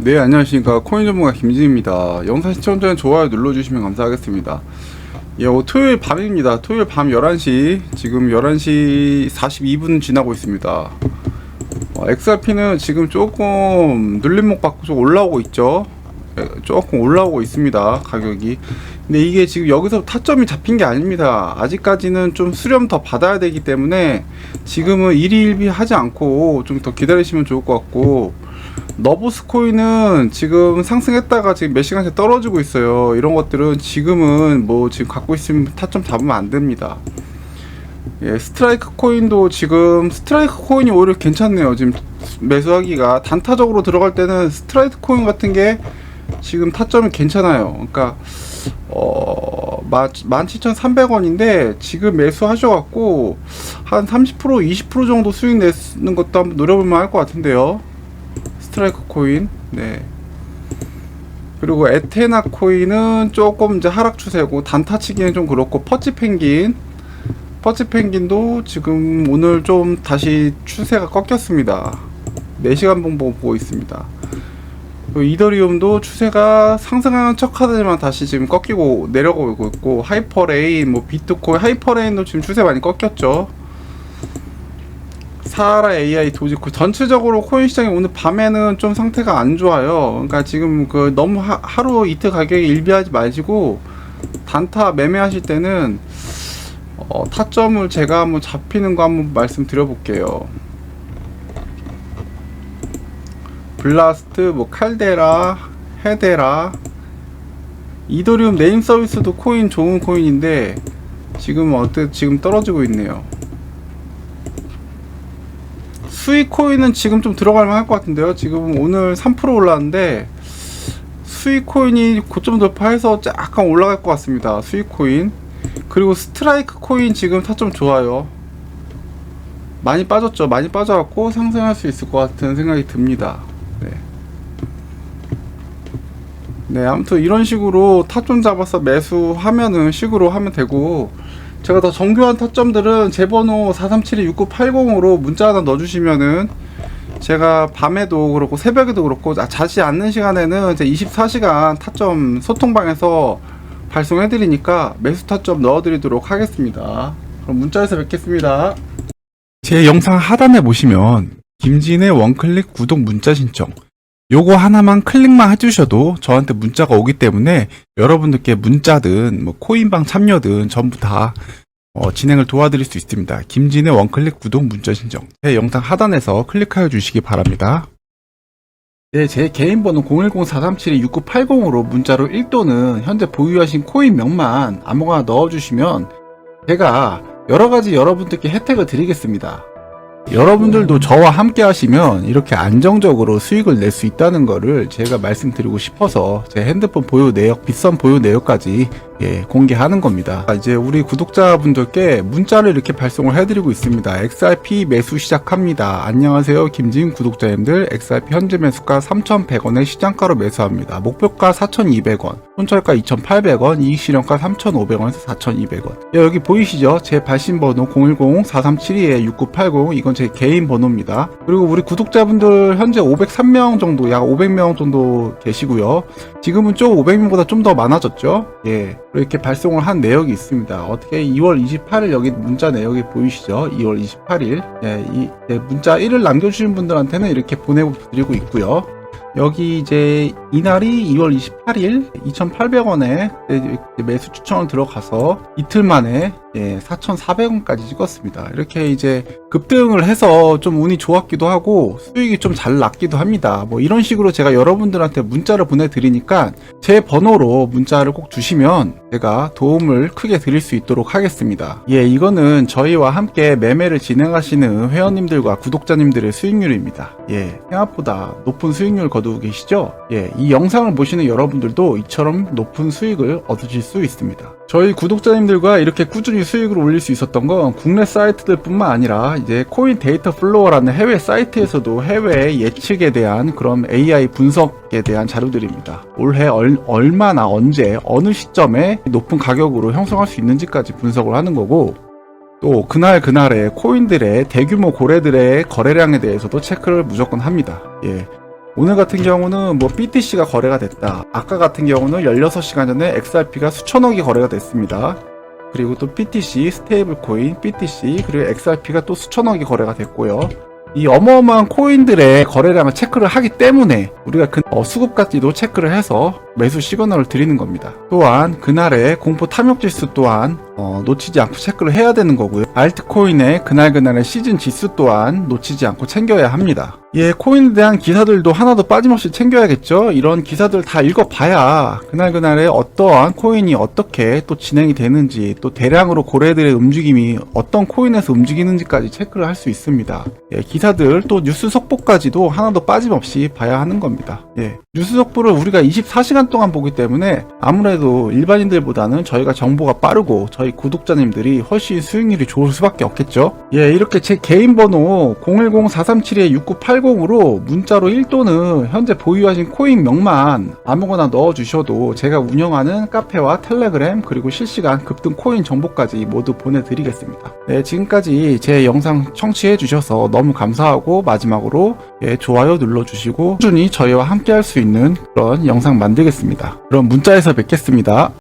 네 안녕하십니까. 코인 전문가 김진입니다. 영상 시청 전에 좋아요 눌러주시면 감사하겠습니다. 예, 어, 토요일 밤입니다. 토요일 밤 11시 지금 11시 42분 지나고 있습니다. 어, XRP는 지금 조금 눌림목 받고 좀 올라오고 있죠? 예, 조금 올라오고 있습니다 가격이. 근데 이게 지금 여기서 타점이 잡힌 게 아닙니다. 아직까지는 좀 수렴 더 받아야 되기 때문에 지금은 일희일비 하지 않고 좀 더 기다리시면 좋을 것 같고 너보스 코인은 지금 상승했다가 지금 몇 시간째 떨어지고 있어요. 이런 것들은 지금은 뭐 지금 갖고 있으면 타점 잡으면 안 됩니다. 예, 스트라이크 코인도 지금 스트라이크 코인이 오히려 괜찮네요. 지금 매수하기가 단타적으로 들어갈 때는 스트라이크 코인 같은 게 지금 타점이 괜찮아요. 그러니까 어, 17,300원인데 지금 매수하셔 갖고 한 30% 20% 정도 수익 내는 것도 한번 노려보면 할 것 같은데요. 스트라이크 코인, 네. 그리고 에테나 코인은 조금 이제 하락 추세고 단타치기는 좀 그렇고 퍼치 펭귄, 퍼치 펭귄도 지금 오늘 좀 다시 추세가 꺾였습니다. 4시간 봉보 보고 있습니다. 이더리움도 추세가 상승하는 척 하더니만 다시 지금 꺾이고 내려가고 있고 하이퍼레인, 뭐 비트코인, 하이퍼레인도 지금 추세 많이 꺾였죠. 사하라 AI 도지코 전체적으로 코인 시장이 오늘 밤에는 좀 상태가 안 좋아요. 그러니까 지금 그 너무 하, 하루 이틀 가격에 일비하지 마시고 단타 매매하실 때는 어, 타점을 제가 한번 잡히는 거 한번 말씀드려 볼게요. 블라스트, 뭐 칼데라, 헤데라, 이더리움 네임 서비스도 코인 좋은 코인인데 지금 어때 지금 떨어지고 있네요. 수익 코인은 지금 좀 들어갈 만할 것 같은데요. 지금 오늘 3% 올랐는데 수익 코인이 고점 돌파해서 약간 올라갈 것 같습니다. 수익 코인 그리고 스트라이크 코인 지금 타점 좋아요. 많이 빠졌죠. 많이 빠져갖고 상승할 수 있을 것 같은 생각이 듭니다. 네. 네, 아무튼 이런 식으로 타점 잡아서 매수하면은 식으로 하면 되고 제가 더 정교한 타점들은 제 번호 437-6980으로 문자 하나 넣어주시면은 제가 밤에도 그렇고 새벽에도 그렇고 아, 자지 않는 시간에는 이제 24시간 타점 소통방에서 발송해드리니까 매수 타점 넣어드리도록 하겠습니다. 그럼 문자에서 뵙겠습니다. 제 영상 하단에 보시면 김진의 원클릭 구독 문자 신청 요거 하나만 클릭만 해주셔도 저한테 문자가 오기 때문에 여러분들께 문자든 뭐 코인방 참여든 전부 다 어, 진행을 도와드릴 수 있습니다. 김진의 원클릭 구독 문자 신청 제 영상 하단에서 클릭하여 주시기 바랍니다. 네, 제 개인 번호 010-437-6980으로 문자로 1도는 현재 보유하신 코인 명만 아무거나 넣어주시면 제가 여러가지 여러분들께 혜택을 드리겠습니다. 여러분들도 저와 함께 하시면 이렇게 안정적으로 수익을 낼 수 있다는 거를 제가 말씀드리고 싶어서 제 핸드폰 보유 내역, 빗선 보유 내역까지 예, 공개하는 겁니다. 이제 우리 구독자분들께 문자를 이렇게 발송을 해드리고 있습니다. XRP 매수 시작합니다. 안녕하세요. 김진 구독자님들. XRP 현재 매수가 3,100원에 시장가로 매수합니다. 목표가 4,200원, 손절가 2,800원, 이익 실현가 3,500원에서 4,200원. 예, 여기 보이시죠? 제 발신 번호 010-4372-6980 이건 제 개인 번호입니다. 그리고 우리 구독자분들 현재 503명 정도, 약 500명 정도 계시고요. 지금은 좀 500명보다 좀 더 많아졌죠? 예. 이렇게 발송을 한 내역이 있습니다. 어떻게 2월 28일 여기 문자 내역이 보이시죠? 2월 28일. 예, 이 예, 문자 1을 남겨주신 분들한테는 이렇게 보내드리고 있고요. 여기 이제 이날이 2월 28일 2,800원에 매수 추천을 들어가서 이틀 만에 예, 4,400원까지 찍었습니다. 이렇게 이제 급등을 해서 좀 운이 좋았기도 하고 수익이 좀 잘 났기도 합니다. 뭐 이런 식으로 제가 여러분들한테 문자를 보내드리니까 제 번호로 문자를 꼭 주시면 제가 도움을 크게 드릴 수 있도록 하겠습니다. 예, 이거는 저희와 함께 매매를 진행하시는 회원님들과 구독자님들의 수익률입니다. 예, 생각보다 높은 수익률 거두고 계시죠? 예, 이 영상을 보시는 여러분들도 이처럼 높은 수익을 얻으실 수 있습니다. 저희 구독자님들과 이렇게 꾸준히 수익을 올릴 수 있었던 건 국내 사이트들 뿐만 아니라 이제 코인 데이터 플로어라는 해외 사이트에서도 해외 예측에 대한 그런 AI 분석에 대한 자료들입니다. 올해 얼, 얼마나 언제 어느 시점에 높은 가격으로 형성할 수 있는지까지 분석을 하는 거고 또 그날 그날의 코인들의 대규모 고래들의 거래량에 대해서도 체크를 무조건 합니다. 예. 오늘 같은 경우는 뭐 BTC가 거래가 됐다. 아까 같은 경우는 16시간 전에 XRP가 수천억이 거래가 됐습니다. 그리고 또 BTC, 스테이블 코인, BTC, 그리고 XRP가 또 수천억이 거래가 됐고요. 이 어마어마한 코인들의 거래량을 체크를 하기 때문에 우리가 그 어, 수급까지도 체크를 해서 매수 시그널을 드리는 겁니다. 또한 그날의 공포 탐욕 지수 또한 어, 놓치지 않고 체크를 해야 되는 거고요. 알트코인의 그날그날의 시즌 지수 또한 놓치지 않고 챙겨야 합니다. 예, 코인에 대한 기사들도 하나도 빠짐없이 챙겨야겠죠? 이런 기사들 다 읽어봐야 그날그날의 어떠한 코인이 어떻게 또 진행이 되는지 또 대량으로 고래들의 움직임이 어떤 코인에서 움직이는지까지 체크를 할 수 있습니다. 예, 기사들 또 뉴스 속보까지도 하나도 빠짐없이 봐야 하는 겁니다. 예, 뉴스 속보를 우리가 24시간 동안 보기 때문에 아무래도 일반인들보다는 저희가 정보가 빠르고 저희 구독자님들이 훨씬 수익률이 좋을 수밖에 없겠죠. 예, 이렇게 제 개인 번호 010-4372-6980으로 문자로 1또는 현재 보유하신 코인 명만 아무거나 넣어 주셔도 제가 운영하는 카페와 텔레그램 그리고 실시간 급등 코인 정보까지 모두 보내드리겠습니다. 네, 지금까지 제 영상 청취해 주셔서 너무 감사하고 마지막으로 예, 좋아요 눌러주시고 꾸준히 저희와 함께 할 수 있는 그런 영상 만들겠습니다. 그럼 문자에서 뵙겠습니다.